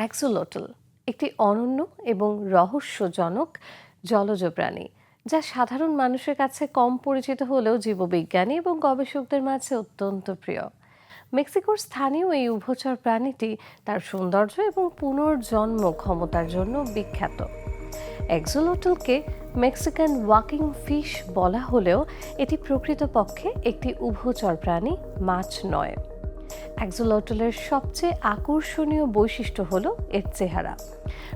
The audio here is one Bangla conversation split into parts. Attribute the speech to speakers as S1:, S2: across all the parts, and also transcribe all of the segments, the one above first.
S1: অ্যাক্সোলোটল একটি অনন্য এবং রহস্যজনক জলজ প্রাণী, যা সাধারণ মানুষের কাছে কম পরিচিত হলেও জীববিজ্ঞানী এবং গবেষকদের মাঝে অত্যন্ত প্রিয়। মেক্সিকোর স্থানীয় এই উভচর প্রাণীটি তার সৌন্দর্য এবং পুনর্জন্ম ক্ষমতার জন্য বিখ্যাত। এক্সোলোটলকে মেক্সিকান ওয়াকিং ফিশ বলা হলেও এটি প্রকৃতপক্ষে একটি উভচর প্রাণী, মাছ নয়। অ্যাক্সোলটলের সবচেয়ে আকর্ষণীয় বৈশিষ্ট্য হল এর চেহারা।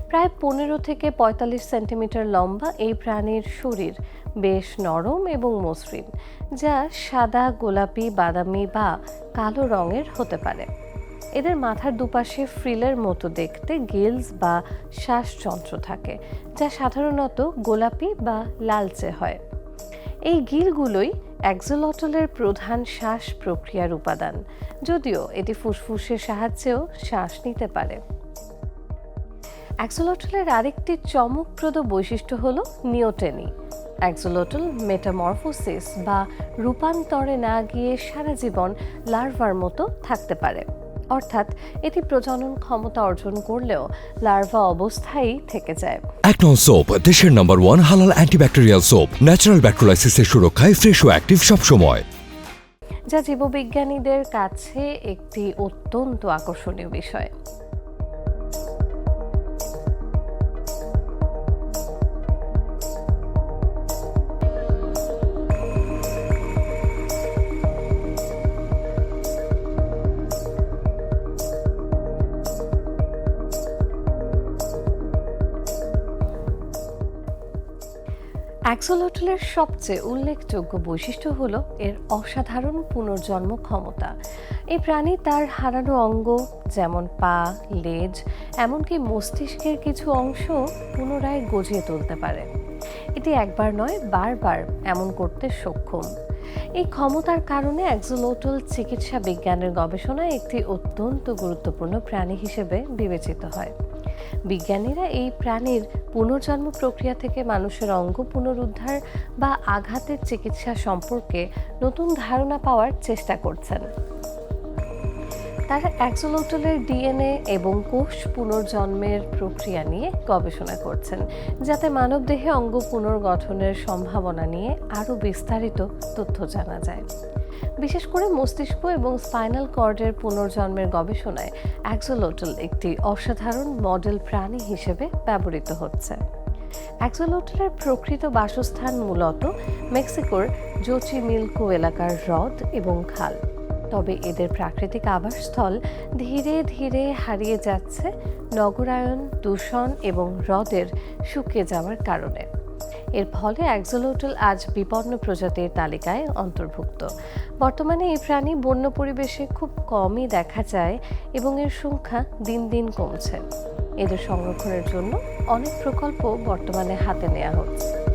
S1: প্রায় পনেরো থেকে পঁয়তাল্লিশ সেন্টিমিটার লম্বা এই প্রাণীর শরীর বেশ নরম এবং মসৃণ, যা সাদা, গোলাপি, বাদামি বা কালো রঙের হতে পারে। এদের মাথার দুপাশে ফ্রিলের মতো দেখতে গিলস বা শ্বাসযন্ত্র থাকে, যা সাধারণত গোলাপি বা লালচে হয়। এই গিলগুলোই অ্যাক্সোলটলের প্রধান শ্বাস প্রক্রিয়ার উপাদান। যদিও এটি ফুসফুসের সাহায্যেও শ্বাস নিতে পারে। অ্যাক্সোলটলের আরেকটি চমকপ্রদ বৈশিষ্ট্য হল নিওটেনি। অ্যাক্সোলটল মেটামরফোসিস বা রূপান্তরে না গিয়ে সারা জীবন লার্ভার মতো থাকতে পারে। অর্থাৎ এটি প্রজনন ক্ষমতা অর্জন করলেও লার্ভা অবস্থায় থেকে যায়।
S2: অ্যাকনল সোপ দেশের নাম্বার ওয়ান হালাল অ্যান্টিব্যাকটেরিয়াল সোপ ন্যাচারাল ব্যাকটেরিয়ালাইসিসের সুরক্ষায় ফ্রেশ ও অ্যাক্টিভ সবসময়।
S1: যা জীববিজ্ঞানীদের কাছে একটি অত্যন্ত আকর্ষণীয় বিষয়। অ্যাক্সোলটলের সবচেয়ে উল্লেখযোগ্য বৈশিষ্ট্য হল এর অসাধারণ পুনর্জন্ম ক্ষমতা। এই প্রাণী তার হারানো অঙ্গ, যেমন পা, লেজ, এমনকি মস্তিষ্কের কিছু অংশ পুনরায় গজিয়ে তুলতে পারে। এটি একবার নয়, বারবার এমন করতে সক্ষম। এই ক্ষমতার কারণে অ্যাক্সোলোটল চিকিৎসা বিজ্ঞানের গবেষণায় একটি অত্যন্ত গুরুত্বপূর্ণ প্রাণী হিসেবে বিবেচিত হয়। বিজ্ঞানীরা এই প্রাণীর পুনর্জন্ম প্রক্রিয়া থেকে মানুষের অঙ্গ পুনরুদ্ধার বা আঘাতের চিকিৎসা সম্পর্কে নতুন ধারণা পাওয়ার চেষ্টা করছেন। তারা অ্যাক্সোলোটলের ডিএনএ এবং কোষ পুনর্জন্মের প্রক্রিয়া নিয়ে গবেষণা করছেন, যাতে মানবদেহে অঙ্গ পুনর্গঠনের সম্ভাবনা নিয়ে আরও বিস্তারিত তথ্য জানা যায়। বিশেষ করে মস্তিষ্ক এবং স্পাইনাল কর্ডের পুনর্জন্মের গবেষণায় অ্যাক্সোলোটল একটি অসাধারণ মডেল প্রাণী হিসেবে ব্যবহৃত হচ্ছে। অ্যাক্সোলোটলের প্রকৃত বাসস্থান মূলত মেক্সিকোর জোচিমিলকো এলাকার হ্রদ এবং খাল। তবে এদের প্রাকৃতিক আবাসস্থল ধীরে ধীরে হারিয়ে যাচ্ছে নগরায়ন দূষণ এবং হ্রদের শুকিয়ে যাওয়ার কারণে। এর ফলে অ্যাক্সোলোটল আজ বিপন্ন প্রজাতির তালিকায় অন্তর্ভুক্ত। বর্তমানে এই প্রাণী বন্য পরিবেশে খুব কমই দেখা যায় এবং এর সংখ্যা দিন দিন কমছে। এদের সংরক্ষণের জন্য অনেক প্রকল্প বর্তমানে হাতে নেওয়া হচ্ছে।